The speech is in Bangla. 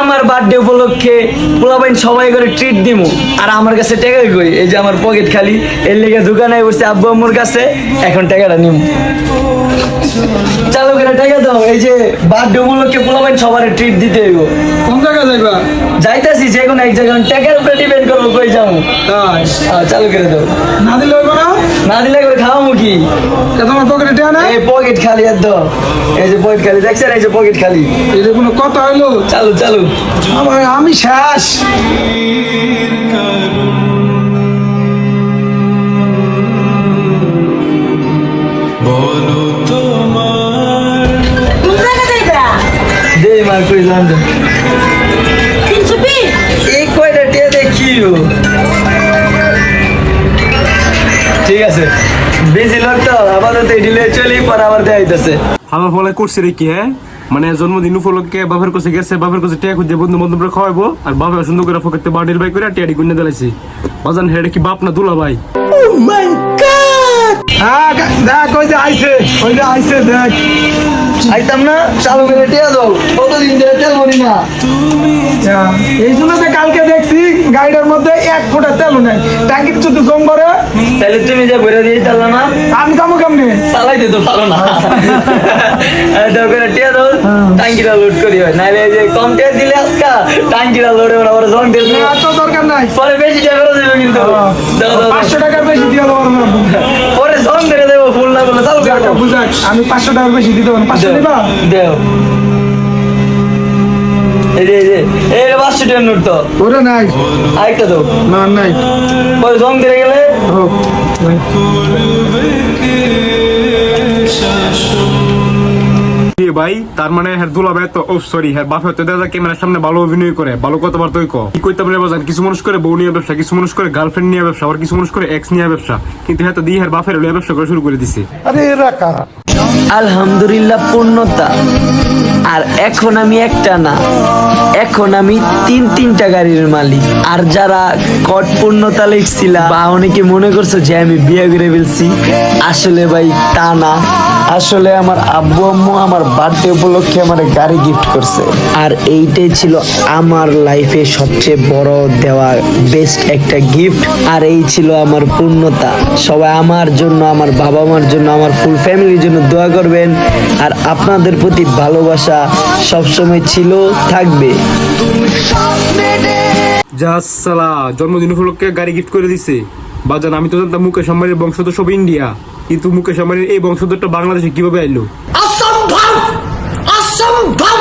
আমার বার্থডে উপলক্ষে পোলাপাইন সবাই করে ট্রিট দিমু। আর আমার কাছে টাকা কই? এই যে আমার পকেট খালি। এর লেগে দোকানে বসে আব্বু আম্মুর কাছে এখন টাকাটা নিম। চালু করে টাকা দাও। এই যে বার্থডে উপলক্ষে পোলাপাইন সবার ট্রিট দিতে হইব। কোন জায়গায় যাইবা? যাইতাছি যে কোনো এক জায়গায়। টাকার উপরে ডিপেন্ড করব কই যাব চালু করে দাও। না দিলে হইব না? না দিলে করে খাওয়ামু কি এ তোমার পকেটে টেয়া না এই পকেট খালি দাও এই যে পকেট খালি দেখছেন এই যে পকেট খালি? এটা কোনো কথা হইল? চালু চালু। আমার আমি কই যান দে। তিনশো পিস এই কয়টা টিয়া দেখিও ঠিক আছে। বেশি লোক তো আপাতত ডিলে চলি পর আবার দেখাইতেছে আমার ফলে করছে রে কি হ্যাঁ? মানে জন্মদিন উপলক্ষে বাপের কাছে গেছে বাপের কাছে টিয়া খুঁজে বন্ধু বান্ধব খাওয়াবো আর বাপে সুন্দর করে ফকেতে বাড়ির বাই করে টিয়াডি গুনে দিলাইছি। বাজান হেডে কি বাপ না দুলা ভাই? হ্যাঁ দেখ ওই যে আইছে ওই যে আইছে দেখ। আইতাম না চালু করে টিয়া দাও। কতদিন ধরে তেল মরি না। হ্যাঁ, এই জন্য তো কালকে দেখছি গাড়িটার মধ্যে এক ফোঁটা তেল নেই। ট্যাঙ্কির শুধু জম করে তাহলে তুমি যে ভরে দিয়ে চাল্লা না আমি কামো কেমনে? চালাইতে তো পারো না। দাও করে টিয়া দাও টাঙ্কিটা লোড করি হয়। নাহলে এই যে কম টিয়া দিলে আজকা টাঙ্কিটা লোড হবে না পরে জং দিয়ে আর তো দরকার নাই। পরে বেশি টাকা দেবে কিন্তু। দাও দাও দাও। পাঁচশো টাকার বেশি দিয়ে দেবো না পরে জং ধরে দেবো ফুল না বলে চালু করে দাও বুঝাক আমি পাঁচশো টাকার বেশি দিতে পারব পাঁচশো দিবা? দেও। তো। নাই। আরেকটা দাও। না নাই। পরে জং দিয়ে গেলে? ভাই তার মানে হ্যাঁ দুলা ভাই তো ও সরি হ্যাঁ বাপে দাদা ক্যামেরার সামনে ভালো অভিনয় করে ভালো ক কি কইতাম রে বাজান কিছু মানুষ করে বউ নিয়ে ব্যবসা কিছু মানুষ করে গার্লফ্রেন্ড নিয়ে ব্যবসা আর কিছু মানুষ করে এক্স নিয়ে ব্যবসা। কিন্তু হ্যাঁ তো দিয়ে হ্যাঁ বাপের ব্যবসা করে শুরু করে দিছে। আরে এরা কারা? আলহামদুলিল্লাহ পূর্ণতা। আর এখন আমি একটা না এখন আমি তিন তিনটা গাড়ির মালিক। আর যারা কট পূর্ণতা লিখছিল বা অনেকে মনে করছে যে আমি বিয়ে করে ফেলছি আসলে ভাই তা না। আসলে আমার আব্বু আম্মু আমার বার্থডে উপলক্ষে আমার গাড়ি গিফট করছে। আর এইটাই ছিল আমার লাইফে সবচেয়ে বড় দেওয়া বেস্ট একটা গিফট আর এই ছিল আমার পূর্ণতা। সবাই আমার জন্য, আমার বাবা মার জন্য, আমার ফুল ফ্যামিলির জন্য দোয়া করবেন। আর আপনাদের প্রতি ভালোবাসা সবসময় ছিল, থাকবে। যা সালা, জন্মদিন উপলক্ষে গাড়ি গিফট করে দিছে। বাজান, আমি তো জানতাম মুকেশ আম্বানির বংশধ সব ইন্ডিয়া, কিন্তু মুকেশ আম্বানির এই বংশধরটা বাংলাদেশে কীভাবে আইলো? অসম্ভব! অসম্ভব!